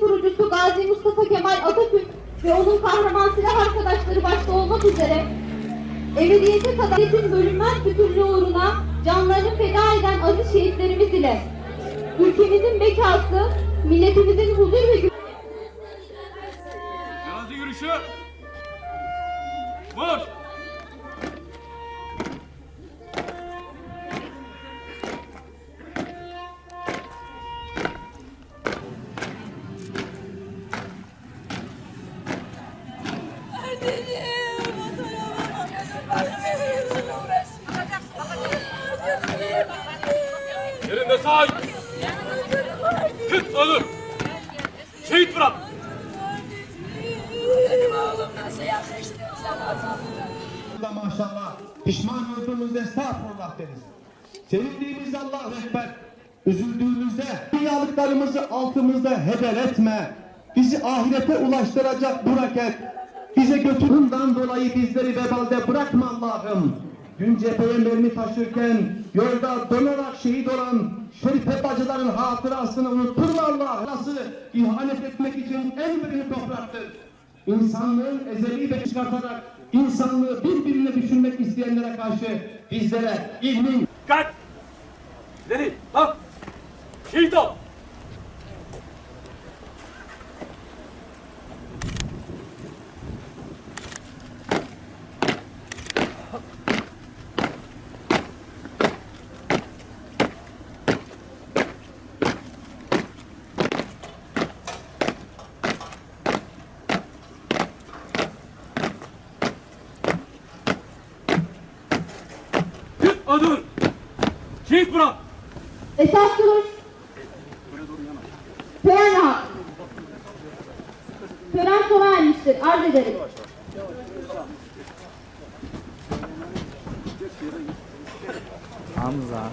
Kurucusu Gazi Mustafa Kemal Atatürk ve onun kahraman silah arkadaşları başta olmak üzere Emeliyete kadar yetin bölünmez bütünlüğü uğruna canlarını feda eden aziz şehitlerimiz ile ülkemizin bekası, milletimizin huzur ve güvenliği Gazi yürüyüşü! Vur! Yerinde say. Hıt alır. Şehit da maşallah pişman olduğumuzda estağfurullah deriz. Sevindiğimizde Allahu Ekber, üzüldüğümüzde dünyalıklarımızı altımızda heder etme. Bizi ahirete ulaştıracak bu raket. Bize götüründen dolayı bizleri vebalde bırakma Allah'ım. Dün cepheye mermi taşırken yolda donarak şehit olan Şerife bacıların hatırasını unutturma Allah. Nasıl ihanet etmek için en büyük topraktır. İnsanlığın ezeli ve çıkartarak insanlığı birbirine düşürmek isteyenlere karşı bizlere ilmin Dikkat. İleri. Kalk. Şehit ol. Alır. Şehit bırak. esas duruş, tören rahat. Tören sona ermiştir. Arz ederim. Hamza.